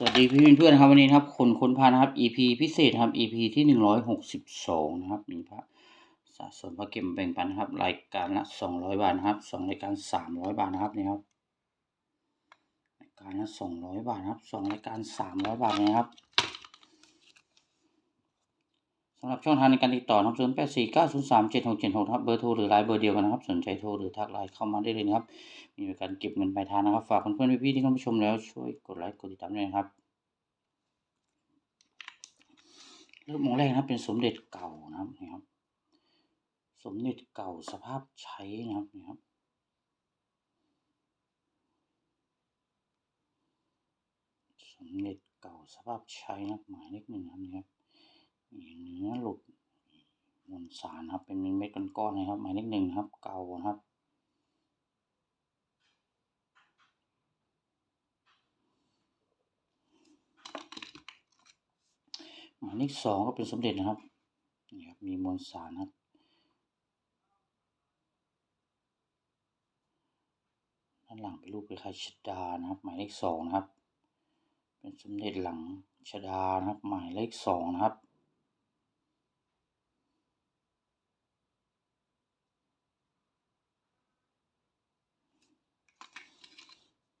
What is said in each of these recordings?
สวัสดีพี่เพื่อนๆนะครับวันนี้นะครับคนค้นพานะครับ EP พิเศษครับ EP ที่หนึ่งร้อยหกสิบสองนะครับมีพระสะสมพระเก็บแบ่งปันนะครับ รายการละสองร้อยบาทนะครับสองรายการสามร้อยบาทนะครับนี่ครับรายการละสองร้อยบาทนะครับสองรายการสามร้อยบาทนะครับ สำหรับช่องทางในการติดต่อนะครับศูนย์แปดสี่เก้าศูนย์สามเจ็ดหกเจ็ดหกครับ เบอร์โทรหรือไลน์เบอร์เดียวกันนะครับ สนใจโทรหรือทักไลน์เข้ามาได้เลยนะครับ มีบริการเก็บเงินปลายทางนะครับ ฝากเพื่อนๆพี่ๆที่เข้ามาชมแล้วช่วยกดไลค์กดติดตามด้วยนะครับรูปมองแรกนะครับ เป็นสมเด็จเก่านะครับนี่ครับ สมเด็จเก่าสภาพใช้นะครับนี่ครับสมเด็จเก่าสภาพใช้นะครับหมายเลขหนึ่งครับนี่ครับ เนื้อหลุดมวลสารครับ เป็นเม็ดก้อนๆนะครับ หมายเลขหนึ่งนะครับ เก่าครับหมายเลขสองก็เป็นสมเด็จนะครับนี่ครับ มีมวลสารครับด้านหลังเป็นรูปคล้ายชดานะครับ หมายเลขสองนะครับ เป็นสมเด็จหลังชดานะครับ หมายเลขสองนะครับ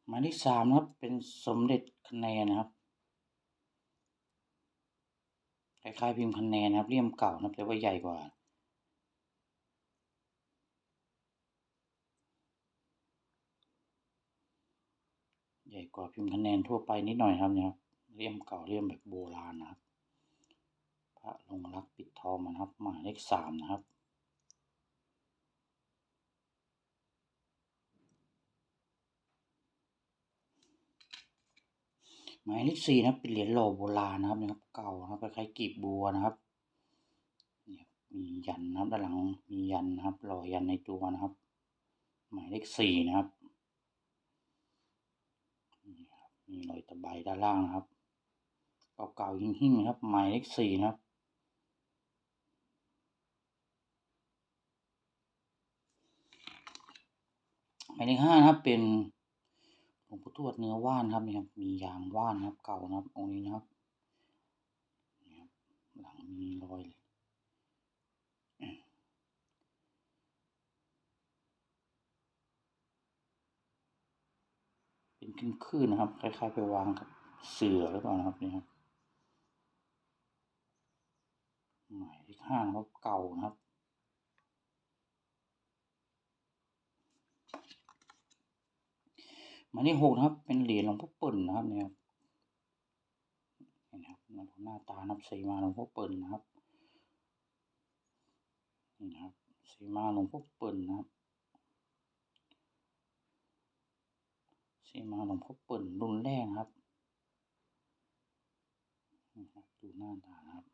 หมายเลขสามนะครับ เป็นสมเด็จคะแนนนะครับคล้ายๆพิมพ์คะแนนนะครับเลี่ยมเก่านะครับแต่ว่าใหญ่กว่าใหญ่กว่าพิมพ์คะแนนทั่วไปนิดหน่อยครับเนี่ยครับเลี่ยมเก่าเลี่ยมแบบโบราณนะครับ พระลงรักปิดทองนะครับ หมายเลขสามนะครับ หมายเลขสี่นะเป็นเหรียญหล่อโบราณนะครับนะครับ เก่านะครับคล้ายๆกีบบัวนะครับเนี่ยมียันนะครับด้านหลังมียันนะครับหล่อยันในตัวนะครับ หมายเลขสี่นะครับนี่ครับมีรอยตะไบด้านล่างนะครับเก่าๆหิ้งๆนะครับ หมายเลขสี่นะครับหมายเลขห้านะครับเป็น หลวงปู่ทวดเนื้อว่านครับนี่ครับ มียางว่านครับ เก่านะครับองค์นี้นะครับนี่ครับ หลังมีรอยเป็นขึ้นคลื่นนะครับ คล้ายๆ ไปวางกับเสือหรือเปล่านะครับนี่ครับหมายเลขห้านะครับเก่านะครับ หมายเลขหกนะครับ เป็นเหรียญหลวงพ่อเปิ่นนะครับเนี่ยครับนี่นะครับหน้าตานับสีมาหลวงพ่อเปิ่นนะครับนี่นะครับสีมาหลวงพ่อเปิ่นนะครับสีมาหลวงพ่อเปิ่นรุ่นแรกนะครับนี่ครับดูหน้าตานะครับ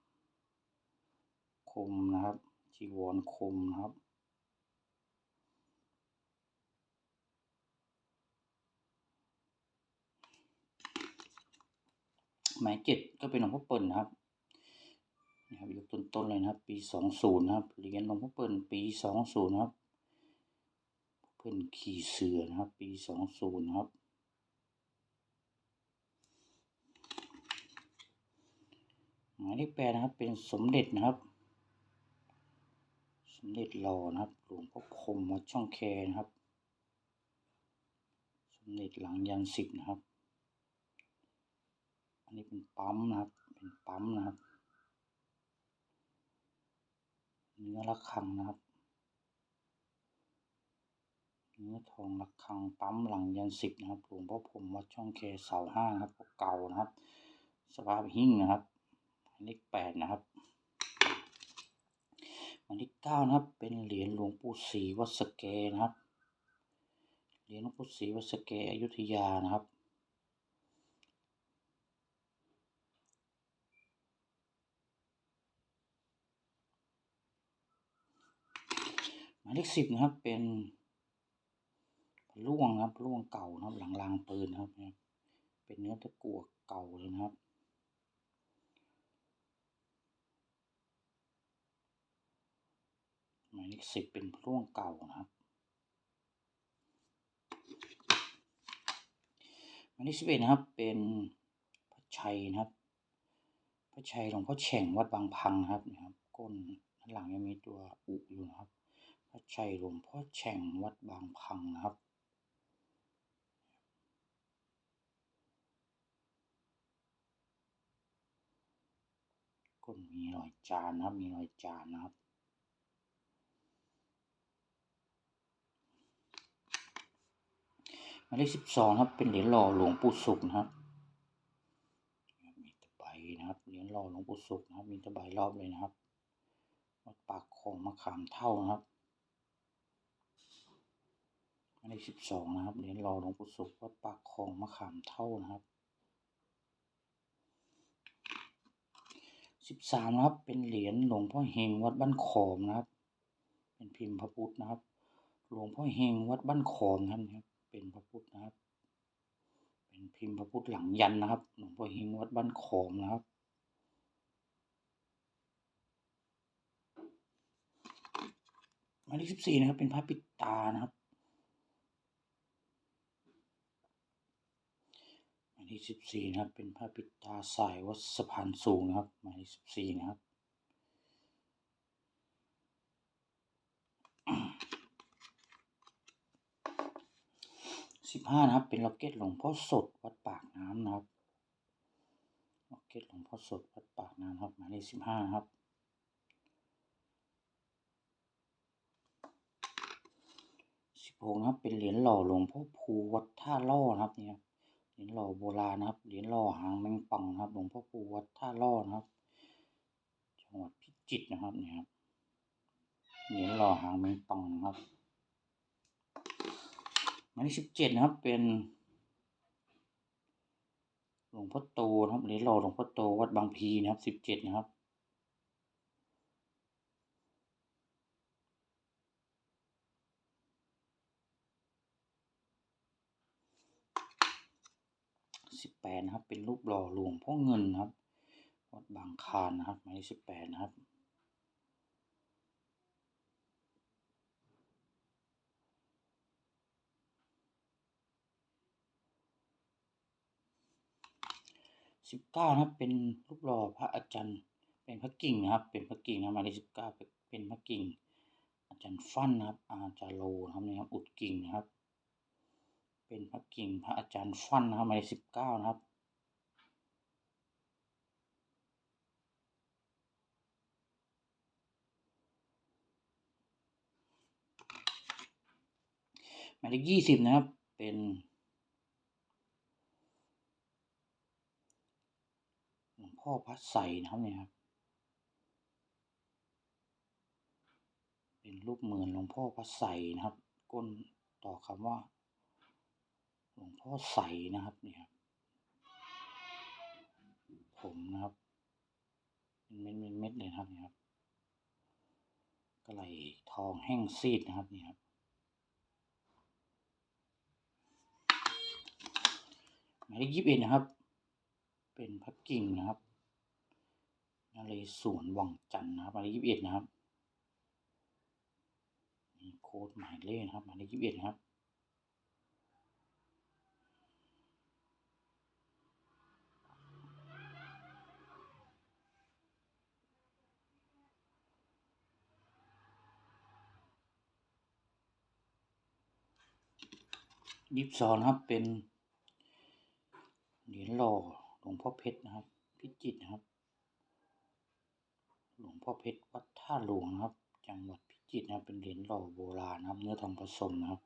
คมนะครับจีวรคมนะครับ หมายเจ็ดก็เป็นหลวงพ่อเปิ่นนะครับนี่ครับยกต้นๆเลยนะครับ ปีสองศูนย์นะครับเหรียญหลวงพ่อเปิ่นปีสองศูนย์นะครับ เพิ่นขี่เสือนะครับ ปีสองศูนย์นะครับหมายเลขแปดนะครับ เป็นสมเด็จนะครับ สมเด็จหล่อนะครับ หลวงพ่อคมวัดช่องแคนะครับ สมเด็จหลังยันสิบนะครับ นนี้เป็นปั๊มนะครับ เป็นปั๊มนะครับ เนื้อระฆังนะครับ เนื้อทองระฆังปั๊มหลังยันสิบนะครับหลวงพ่อพรหมวัดช่องแคเสาห้านะครับเก่านะครับ สภาพหิ้งนะครับหมายเลขแปดนะครับหมายเลขเก้านะครับ เป็นเหรียญหลวงปู่ศรีวัสเกนะครับ เหรียญหลวงปู่ศรีวัสเกอยุธยานะครับ หมาย เลขสิบนะครับ เป็นล่วงนะครับล่วงเก่านะครับ หลังรางปืนครับเนี่ยเป็นเนื้อตะกั่วเก่าเลยนะครับ หมายเลขสิบเป็นล่วงเก่านะครับหมายเลขสิบเอ็ดนะครับ เป็นพระชัยนะครับ พระชัยหลวงพ่อแฉ่งวัดบางพังนะครับนะครับ ก้นด้านหลังยังมีตัวอุอยู่นะครับ ชัยหลวงพ่อแฉ่งวัดบางพังนะครับก้นมีรอยจานนะครับ มีรอยจานนะครับหมายเลขสิบสองครับ เป็นเหรียญหล่อหลวงปู่ศุกร์นะครับมีตะไบนะครับเหรียญหล่อหลวงปู่ศุกร์นะครับ มีตะไบรอบเลยนะครับวัดปากคลองมะขามเท่านะครับ หมายเลขสิบสองนะครับเหรียญหล่อหลวงปู่ศุกร์วัดปากคลองมะขามเท่านะครับสิบสามนะครับ เป็นเหรียญหลวงพ่อเฮงวัดบ้านขอมนะครับ เป็นพิมพ์พระพุทธนะครับ หลวงพ่อเฮงวัดบ้านขอมนะครับ เป็นพระพุทธนะครับ เป็นพิมพ์พระพุทธหลังยันนะครับ หลวงพ่อเฮงวัดบ้านขอมนะครับหมายเลขสิบสี่นะครับ เป็นพระปิดตานะครับ หมายเลขสิบสี่นะครับ เป็นพระปิดตาสายวัดสะพานสูงนะครับ หมายเลขสิบสี่นะครับสิบห้านะครับ เป็นล็อกเก็ตหลวงพ่อสดวัดปากน้ำนะครับล็อกเก็ตหลวงพ่อสดวัดปากน้ำครับ หมายเลขสิบห้านะครับสิบหกนะครับ เป็นเหรียญหล่อหลวงพ่อภูวัดท่าล่อนะครับเนี่ยครับ เหรียญหล่อโบราณนะครับ เหรียญหล่อหางแมงป่องนะครับ หลวงพ่อปูวัดท่าล่อนะครับ จังหวัดพิจิตรนะครับเนี่ยครับ เหรียญหล่อหางแมงป่องนะครับหมายเลขสิบเจ็ดนะครับ เป็น หลวงพ่อโตนะครับเหรียญหล่อหลวงพ่อโตวัดบางพีนะครับสิบเจ็ดนะครับ สิบแปด นะครับ เป็นรูปหล่อหลวงพ่อเงินนะครับวัดบางคานนะครับหมายเลขสิบแปดนะครับสิบเก้านะครับเป็นรูปหล่อพระอาจารย์ เป็นพระกิ่งนะครับ เป็นพระกิ่งนะหมายเลขสิบเก้าเป็นพระกิ่ง อาจารย์ฟั่นนะครับ อาจารย์โลนะครับนี่ครับ อุดกิ่งนะครับ เป็นพระกิ่งพระอาจารย์ฟั่นนะครับหมายเลขสิบเก้านะครับ มายเลขยี่สิบนะครับ เป็นหลวงพ่อพระใสนะครับเนี่ยครับ เป็นรูปเหมือนหลวงพ่อพระใสนะครับ ก้นต่อคำว่า หลวงพ่อใสนะครับเนี่ยครับผมนะครับเป็นเม็ดเม็ดเลยครับเนี่ยครับกระไหลทองแห้งซีดนะครับเนี่ยครับ หมายเลขยี่สิบเอ็ดนะครับ เป็นพระกิ่งนะครับนเรศวรวังจันทร์นะครับหมายเลขยี่สิบเอ็ดนะครับมีโค้ดหมายเลขนะครับหมายเลขยี่สิบเอ็ดนะครับยี่สิบสองนะครับเป็น เหรียญหล่อหลวงพ่อเพชรนะครับ พิจิตรนะครับ หลวงพ่อเพชรวัดท่าหลวงนะครับ จังหวัดพิจิตรนะครับเป็นเหรียญหล่อโบราณนะครับ เนื้อทองผสมนะครับ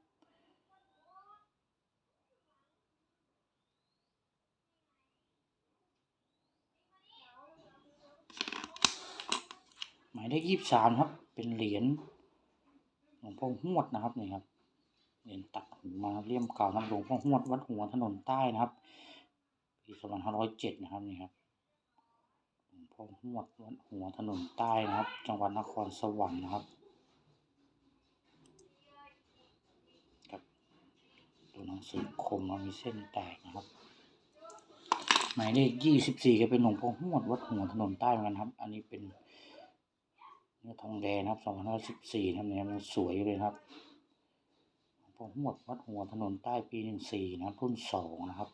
หมายเลขยี่สิบสามครับ เป็นเหรียญหลวงพ่อหวดนะครับนี่ครับเหรียญตัดหูมาเลี่ยมเก่านะครับหลวงพ่อหวดวัดหัวถนนใต้นะครับ ปีสองพันห้าร้อยเจ็ดนะครับนี่ครับหลวงพ่อหวดวัดหัวถนนใต้นะครับ จังหวัดนครสวรรค์นะครับครับตัวหนังสือคมมามีเส้นแตกนะครับ หมายเลขยี่สิบสี่ก็เป็นหลวงพ่อหวดวัดหัวถนนใต้เหมือนกันครับ อันนี้เป็นเนื้อทองแดงนะครับสองพันห้าร้อยสิบสี่นะเนี่ยมันสวยเลยครับหลวงพ่อหวดวัดหัวถนนใต้ปีหนึ่งสี่นะรุ่นสองนะครับ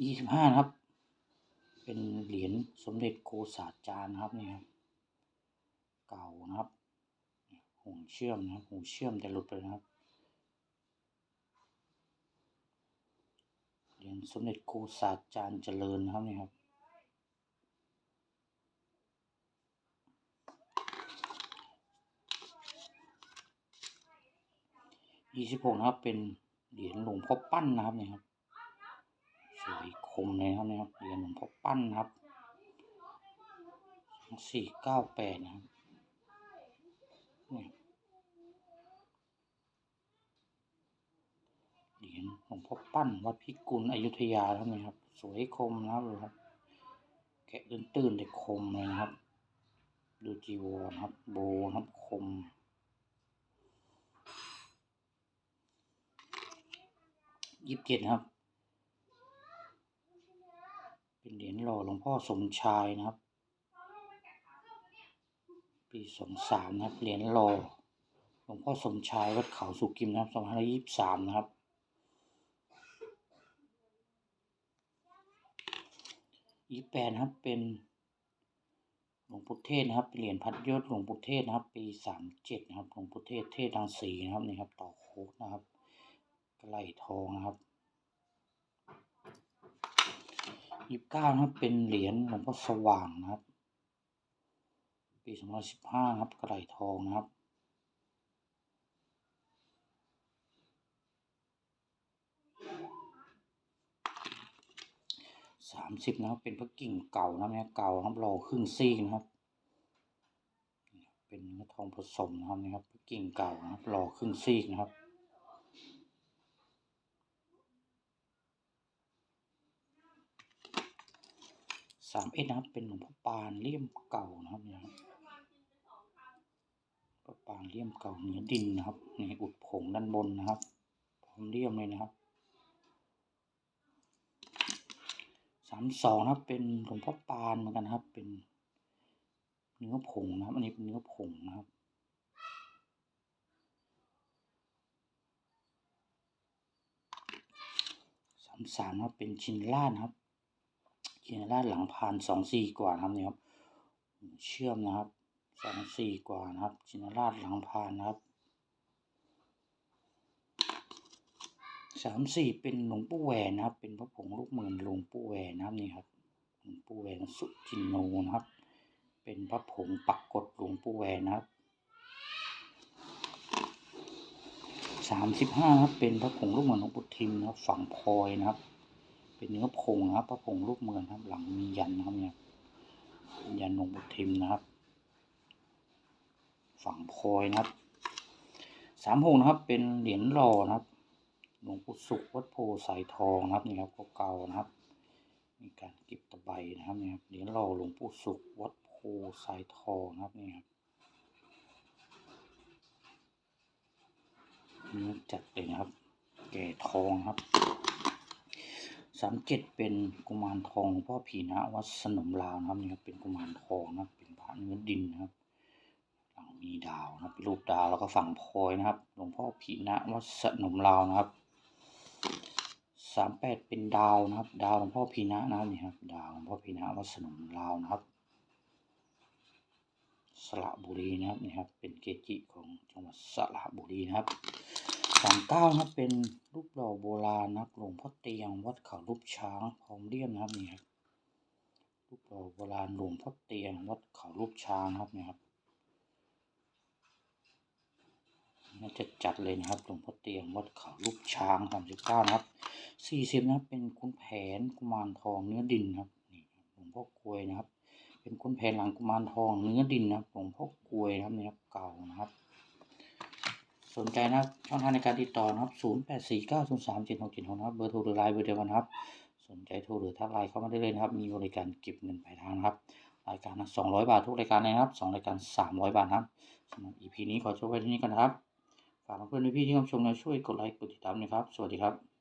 ยี่สิบห้าครับ เป็นเหรียญสมเด็จโกษาจารย์นครับนี่ครับ เก่านะครับหงเชื่อมนะครับหงเชื่อมแต่หลุดไปนะครับ เหรียญสมเด็จโกษาจารย์เจริญนะครับนี่ครับยี่สิบหกนะครับเป็นเหรียญหลวงพ่อปั้นนะครับนี่ครับ สวยคมเลยครับนี่ครับเหรียญหลวงพ่อปั้นครับสี่เก้าแปดนะครับนี่เหรียญหลวงพ่อปั้นวัดพิกุลอยุธยาครับนี่ครับ สวยคมนะครับดูครับแกะตื้นๆแต่คมเลยนะครับ ดูจีวรครับ โบครับคมยี่สิบเจ็ดครับ เป็นเหรียญหล่อหลวงพ่อสมชายนะครับ ปีสองสามนะครับ เหรียญหล่อหลวงพ่อสมชายวัดเขาสุกิมนะครับสองพันยี่สิบสามนะครับ ยี่แปดนะครับเป็นหลวงปู่เทศนะครับ เหรียญพัดยศหลวงปู่เทศนะครับ ปีสามเจ็ดนะครับ หลวงปู่เทศเทศดังสีนะครับนี่ครับ ต่อโคกนะครับกระไหลทองนะครับ ยี่สิบเก้านะครับเป็นเหรียญหลวงพ่อสว่างนะครับ ปีสองพันสิบห้าครับกระไหลทองนะครับสามสิบนะครับเป็นพระกิ่งเก่านะครับเนี่ยเก่านะครับรอครึ่งซีกนะครับ เป็นเนื้อทองผสมนะครับนะครับพระกิ่งเก่านะครับรอครึ่งซีกนะครับ สามเอ็ดนะครับ เป็นหลวงพ่อปานเลี่ยมเก่านะครับเนี่ยครับพระปานเลี่ยมเก่าเนื้อดินนะครับในอุดผงด้านบนนะครับพร้อมเลี่ยมเลยนะครับสามสองนะครับ เป็นหลวงพ่อปานเหมือนกันครับ เป็นเนื้อผงนะครับ อันนี้เป็นเนื้อผงนะครับสามสามนะครับเป็นชิ้นล่านะครับ ชินล่าหลังพานสองสี่กว่านะครับนี่ครับ เชื่อมนะครับสองสี่กว่านะครับชินราชหลังพานนะครับสามสี่เป็นหลวงปู่แหวนนะครับ เป็นพระผงลูกเหมือนหลวงปู่แหวนนะครับนี่ครับหลวงปู่แหวนสุจินโนนะครับ เป็นพระผงปักกดหลวงปู่แหวนนะครับสามสิบห้าครับเป็นพระผงลูกเหมือนหลวงปู่ทิมนะครับ ฝั่งพลอยนะครับ เป็นเนื้อผงนะครับพระผงลูกเหมือนครับ หลังมียันนะครับเนี่ยยันหลวงปู่ทิมนะครับ ฝั่งพลอยนะครับสามหกนะครับ เป็นเหรียญหล่อนะครับหลวงปู่สุขวัดโพสายทองนะครับนี่ครับเก่าๆนะครับ มีการเก็บตะไบนะครับเนี่ครับเหรียญหล่อหลวงปู่สุขวัดโพสายทองนะครับนี่ครับนื้อจัดเลยนะครับ แก่ทองครับ สามเจ็ดเป็นกุมารทองหลวงพ่อผีนะวัดสนมลาวนะครับนี่ครับเป็นกุมารทองนะเป็นพระเนื้อดินนะครับหลังมีดาวนะครับรูปดาวแล้วก็ฝั่งพลอยนะครับหลวงพ่อผีนะวัดสนมลาวนะครับสามแปดเป็นดาวนะครับ ดาวหลวงพ่อพีนะนะครับนี่ครับ ดาวหลวงพ่อพีนะวัดสนมลาวนะครับ สระบุรีนะครับนี่ครับ เป็นเกจิของจังหวัดสระบุรีนะครับ สามเก้านะครับเป็นรูปหล่อโบราณนะครับหลวงพ่อเตียงวัดเขารูปช้างพร้อมเลี่ยมนะครับนี่ครับรูปหล่อโบราณหลวงพ่อเตียงวัดเขารูปช้างครับนี่ครับน่าจะจัดเลยนะครับหลวงพ่อเตียงวัดเขาลูกช้างสามสิบเก้านะครับสี่สิบนะเป็นคุณแผนกุมารทองเนื้อดินครับนี่หลวงพ่อกลวยนะครับ เป็นคุณแผนหลังกุมารทองเนื้อดินนะครับหลวงพ่อกลวยนะครับนี่ครับเก่านะครับ สนใจนะครับช่องทางในการติดต่อนะครับศูนย์แปดสี่เก้าศูนย์สามเจ็ดหกเจ็ดหกนะครับ เบอร์โทรหรือไลน์เบอร์เดียวกันะครับ สนใจโทรหรือทักไลน์เข้ามาได้เลยนะครับ มีบริการเก็บเงินปลายทางนะครับ รายการนะสองร้อยบาททุกรายการเลยนะครับสองรายการสามร้อยบาทนะครับสำหรับ EP นี้ขอจบไว้ที่นี้กันนะครับ ฝากเพื่อนๆพี่ๆที่รับชมนะช่วยกดไลค์กดติดตามนะครับ สวัสดีครับ